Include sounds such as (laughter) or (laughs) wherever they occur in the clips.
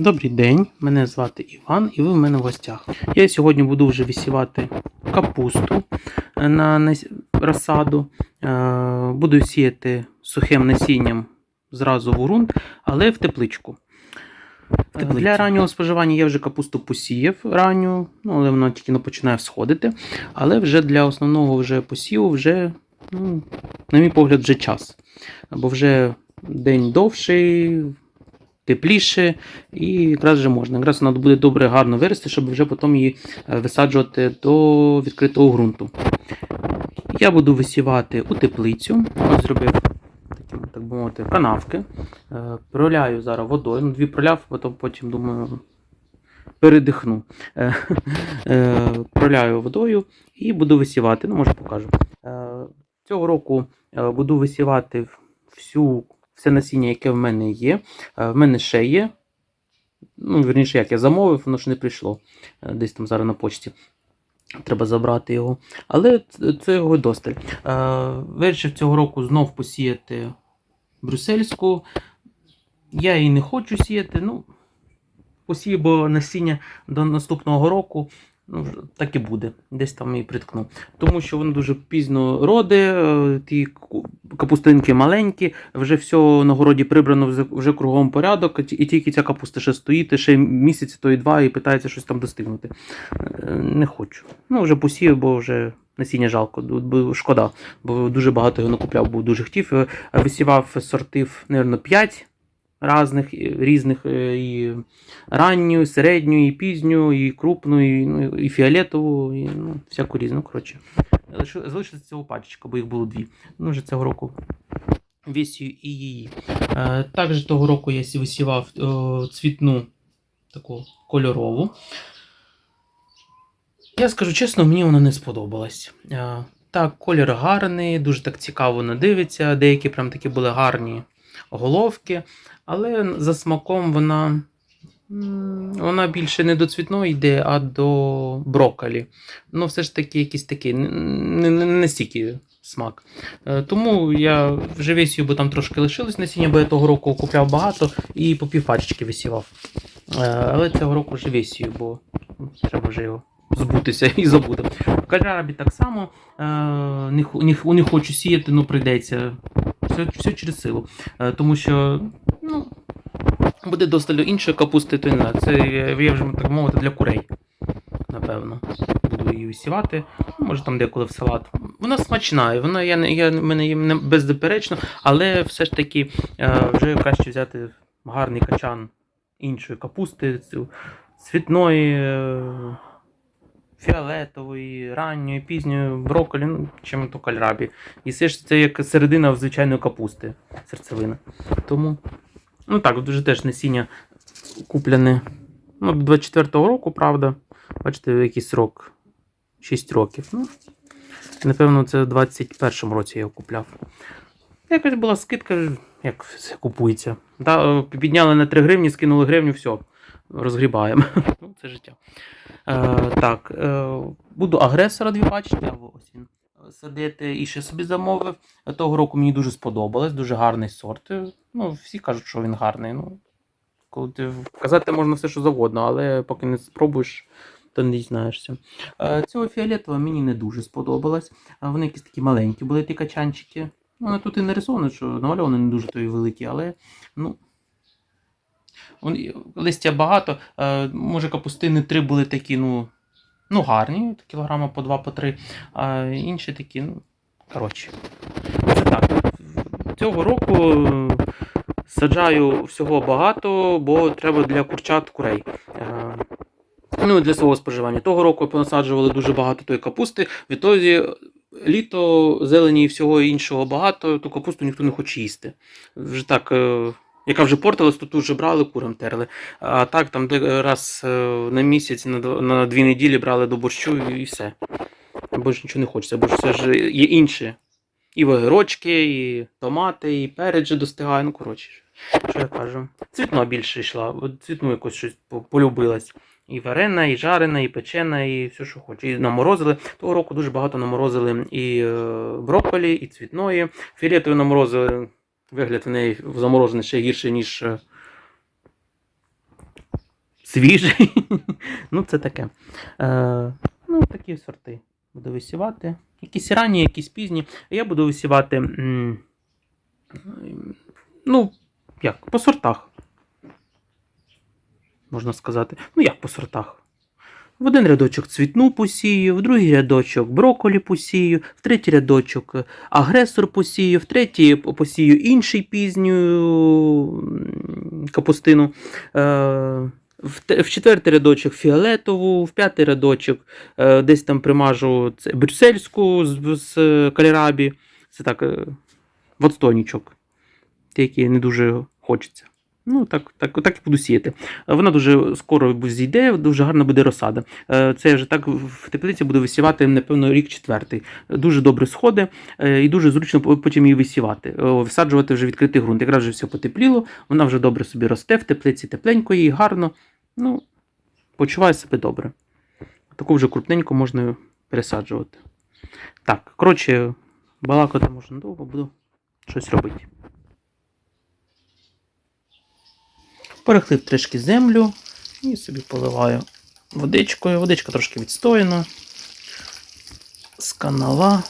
Добрий день, мене звати Іван, і ви в мене в гостях. Я сьогодні буду вже висівати капусту е, на розсаду. Е, Буду сіяти сухим насінням зразу в ґрунт, але в тепличку. Е, Для раннього споживання я вже капусту посіяв ранню, ну, але вона тільки не починає всходити. Але вже для основного вже посіву вже, ну, на мій погляд, вже час. Бо вже день довший, тепліше, і якраз вже можна. Якраз вона буде добре, гарно вирости, щоб вже потім її е, висаджувати до відкритого ґрунту. Я буду висівати у теплицю. Ось зробив такі, так би мовити, канавки. Е, Проляю зараз водою. Ну, дві проляв, потім, потім думаю. Передихну. (laughs) Е, Проляю водою і буду висівати. Ну, може покажу. Цього року буду висівати всю, все насіння, яке в мене є. Е, В мене ще є. Ну, верніше, як я замовив, воно ж не прийшло. Е, Десь там зараз на почті. Треба забрати його. Але це його досталь. Е, Вирішив цього року знов посіяти брюссельську. Я її не хочу сіяти. Ну, посію, бо насіння до наступного року. Ну, так і буде, десь там і приткну. Тому що воно дуже пізно роде, ті капустинки маленькі, вже все на городі прибрано вже- кругом порядок, і тільки ця капуста ще стоїть, ще місяць, то і два, і питається щось там достигнути. Е, Не хочу. Ну, вже посів, бо вже насіння жалко, шкода, бо дуже багато його накупляв, бо дуже хотів. Е, Висівав сортів, мабуть, 5 різних, е, е, і ранню, і середню, і пізню, і крупну, і, ну, і фіолетову, і ну, всяку різну. Коротше. Залишилася цього пачечка, бо їх було дві. Ну, вже цього року вісію і її. Е, також того року я висівав цвітну таку кольорову. Я скажу чесно, мені вона не сподобалась. Так, колір гарний, дуже так цікаво дивиться. Деякі прям такі були гарні головки, але за смаком вона. Вона більше не до цвітної йде, а до брокколі. Ну, все ж таки, якийсь такий, не, не, не настільки смак. Е, Тому я вже висію, бо там трошки лишилось насіння, бо я того року купляв багато і по півпачечки висівав. Е, Але цього року вже висію, бо треба вже його збутися і забути. В кальрабі так само е, не, не, не хочу сіяти, ну прийдеться. Все, все через силу. Е, Тому що, ну, буде досталь іншої капусти, то не. Це я вже так мовити для курей. Напевно. Буду її висівати. Ну, Може там деколи в салат. Вона смачна, і вона я, я, мене не- беззаперечно, але все ж таки е, вже краще взяти гарний качан іншої капусти, цвітної, е, фіолетової, ранньої, пізньої, брокколі, ну, чим то кальрабі. І все ж це як середина звичайної капусти, серцевина. Тому, ну так, дуже теж насіння куплене ну, 24-го року, правда. Бачите, якийсь срок 6 років. Ну, напевно, це в 21-му році я його купляв. Якась була скидка, як все купується. Да, підняли на 3 гривні, скинули гривню, все, розгрібаємо. (laughs) Ну, це життя. Е, так, е, буду агресора дві пачки, або ось він садити і ще собі замовив. Того року мені дуже сподобалось, дуже гарний сорт. Ну, всі кажуть, що він гарний. Ну, коли ти казати можна все, що завгодно, але поки не спробуєш, то не дізнаєшся. Е, Цього фіолетового мені не дуже сподобалось. Е, Вони якісь такі маленькі були ті качанчики. Ну, тут і нарисовані, що намальовані не дуже то великі, але ну. Листя багато. Е, може, капустини три були такі, ну, ну гарні, кілограма по два, по три, а інші такі, ну, коротше. Це так. Цього року е, саджаю всього багато, бо треба для курчат курей. Е, Ну, для свого споживання. Того року понасаджували дуже багато тої капусти. Відтоді літо, зелені і всього іншого багато, ту капусту ніхто не хоче їсти. Вже так, яка вже портилась, то тут вже брали, курам терли. А так, там раз е, на місяць, на, дві неділі брали до борщу і все. Бо ж нічого не хочеться, бо ж все ж є інше. І огірочки, і томати, і перець же достигає. Ну, коротше, що я кажу. Цвітно більше йшла, цвітну якось щось полюбилась. І варена, і жарена, і печена, і все, що хоче. І наморозили. Того року дуже багато наморозили і е, брокколі, і цвітної. Фіолетові наморозили. Вигляд в неї заморожений ще гірше, ніж е, свіжий. (laughs) ну, це таке. Е, ну, такі сорти буду висівати. Якісь ранні, якісь пізні. Я буду висівати. Ну, як, по сортах. Можна сказати. Ну, як по сортах. В один рядочок цвітну посію, в другий рядочок брокколі посію, в третій рядочок е, агресор посію, в третій посію інший пізню капустину. Е, в, четвертий рядочок фіолетову, в п'ятий рядочок е, десь там примажу брюссельську з, з кальрабі. Це так, в отстойничок. Які не дуже хочеться. Ну, так, так, так і буду сіяти. Вона дуже скоро зійде, дуже гарна буде розсада. Е, Це я вже так в теплиці буду висівати, напевно, рік четвертий. Дуже добре сходи е, і дуже зручно потім її висівати. Висаджувати вже відкритий ґрунт. Якраз вже все потепліло, вона вже добре собі росте в теплиці, тепленько їй, гарно. Ну, почуває себе добре. Таку вже крупненько можна пересаджувати. Так, коротше, балакати можна довго, буду щось робити. Перехлив трішки землю і собі поливаю водичкою. Водичка трошки відстояна. З канала.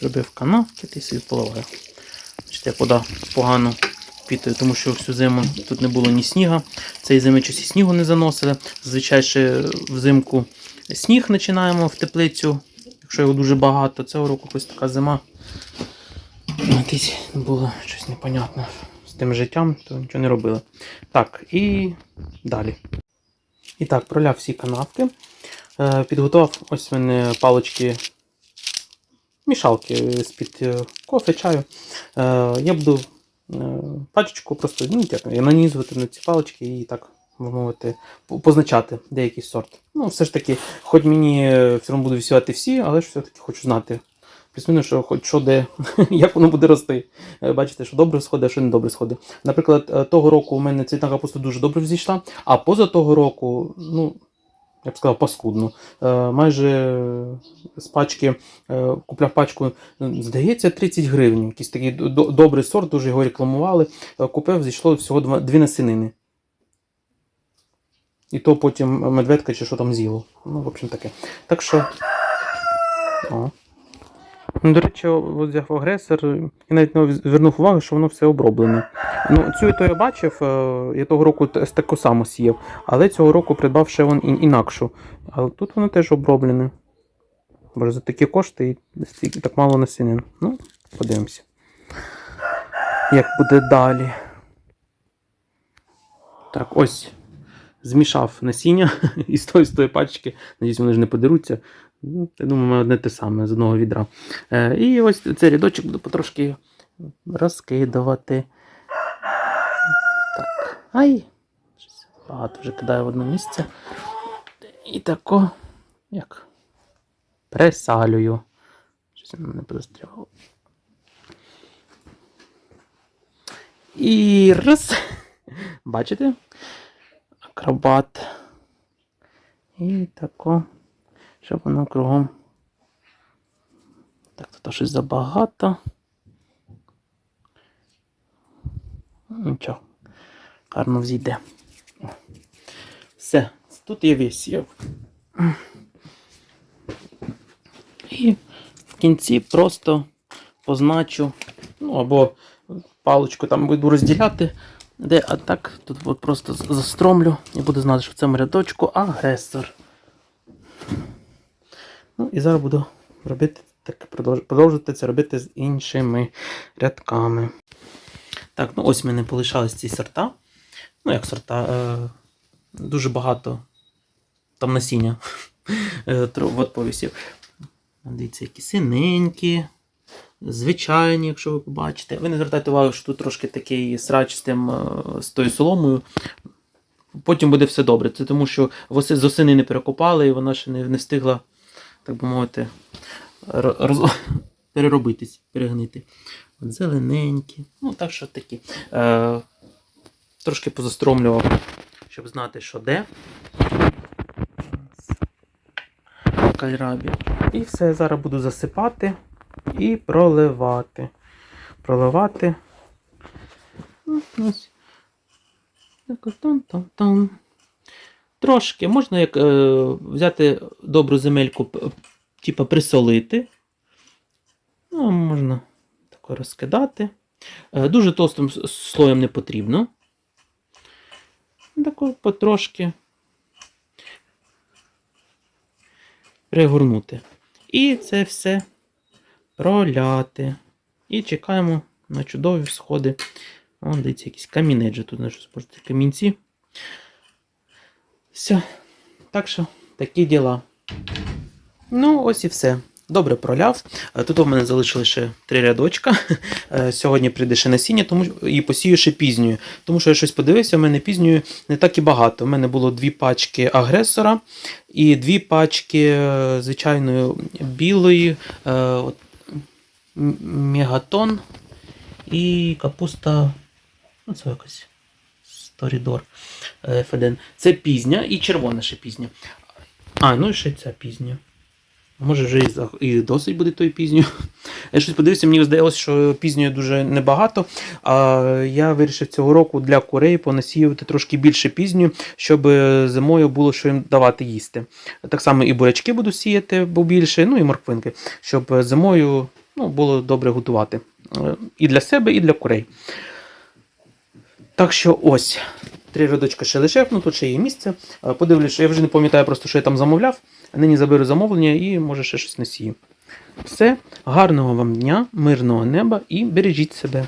Зробив канавки, ти собі поливаю. Бачите, як вода погано впітує, тому що всю зиму тут не було ні сніга. Цієї зими щось і снігу не заносили. Зазвичай ще взимку сніг починаємо в теплицю. Якщо його дуже багато, цього року якось така зима. Якось було щось непонятне з тим життям, то нічого не робили. Так, і далі. І так, проляв всі канавки. Е, Підготував ось в мене палички мішалки з-під е, кофе, чаю. Е, Я буду пачечку просто ну, як, нанізувати на ці палички і так, мовити, позначати деякий сорт. Ну, все ж таки, хоч мені е, все одно буду висівати всі, але ж все-таки хочу знати. Плюс-мінус, що хоч що де, (laughs) як воно буде рости. Е, Бачите, що добре сходить, а що не добре сходить. Наприклад, е, того року у мене цвітна капуста дуже добре взійшла, а поза того року, ну, я б сказав, паскудно. Майже з пачки купляв пачку, здається, 30 гривень. Якийсь такий до- до- добрий сорт, дуже його рекламували. Купив, зійшло всього дві насінини. І то потім медведка чи що там з'їло. Ну, в общем таке. Так що. О. Ну, До речі, взяв агресор, і навіть не звернув увагу, що воно все оброблене. Ну, цю і то я бачив, е, я того року таку саму сіяв, але цього року придбав ще вон ін- інакшу. Але тут воно теж оброблене. Боже, за такі кошти і так мало насінин. Ну, подивимося. Як буде далі. Так, ось. Змішав насіння (laughs) із тої з тої пачки. Надіюсь, вони ж не подеруться. Ну, я думаю, ми одне те саме з одного відра. Е, і ось цей рядочок буду потрошки розкидувати. Так. Ай! Багато вже кидаю в одне місце. І тако, як пресалюю. Щось воно мене позастряло. І раз. (laughs) Бачите? Акробат. І тако, щоб воно кругом. Так, тут щось забагато. Нічого. Гарно взійде. Все, тут є висів. І в кінці просто позначу, ну або паличку там буду розділяти, де, а так тут просто застромлю і буду знати, що в цьому рядочку агресор. Ну і зараз буду робити так, продовжувати це робити з іншими рядками. Так, ну ось в мене полишались ці сорта. Ну, як сорта, е, дуже багато там насіння. (laughs) Е, От повісів. Дивіться, які синенькі, звичайні, якщо ви побачите. Ви не звертайте увагу, що тут трошки такий срач з, тим, е, з тою соломою. Потім буде все добре. Це тому, що з осени не перекопали, і вона ще не, не встигла, так би мовити, роз... (laughs) переробитись, перегнити. От зелененькі. Ну, так що такі. Е, трошки позастромлював, щоб знати, що де. Кальрабі. І все, зараз буду засипати і проливати. проливати. Ну, Ось. Там-там-там. Трошки можна як е, взяти добру земельку, типа присолити. Ну, можна тако розкидати. Е, дуже товстим слоєм не потрібно. Тако потрошки пригорнути. І це все проляти. І чекаємо на чудові сходи. О, дивіться, якийсь камінець же тут на щось бачите, камінці. Все. Так що, такі діла. Ну, ось і все. Добре проляв. Е, Тут у мене залишили ще три рядочка. (laughs) Е, Сьогодні прийде ще насіння, тому і посію ще пізньою. Тому що я щось подивився, у мене пізньою не так і багато. У мене було дві пачки агресора і дві пачки е, звичайної білої от, мегатон і капуста. Ну, це якось Сторідор F1. Це пізня і червона ще пізня. А, ну і ще ця пізня. Може, вже і, досить буде тої пізньою. Я щось подивився, мені здалося, що пізньої дуже небагато. А я вирішив цього року для курей понасіювати трошки більше пізню, щоб е, зимою було що їм давати їсти. Так само і бурячки буду сіяти, бо більше, ну і морквинки, щоб е, зимою ну, було добре готувати. Е, І для себе, і для курей. Так що ось. Три рядочка ще лише, ну тут ще є місце. Е, Подивлюсь, я вже не пам'ятаю просто, що я там замовляв. Нині заберу замовлення і може ще щось насію. Все, гарного вам дня, мирного неба і бережіть себе.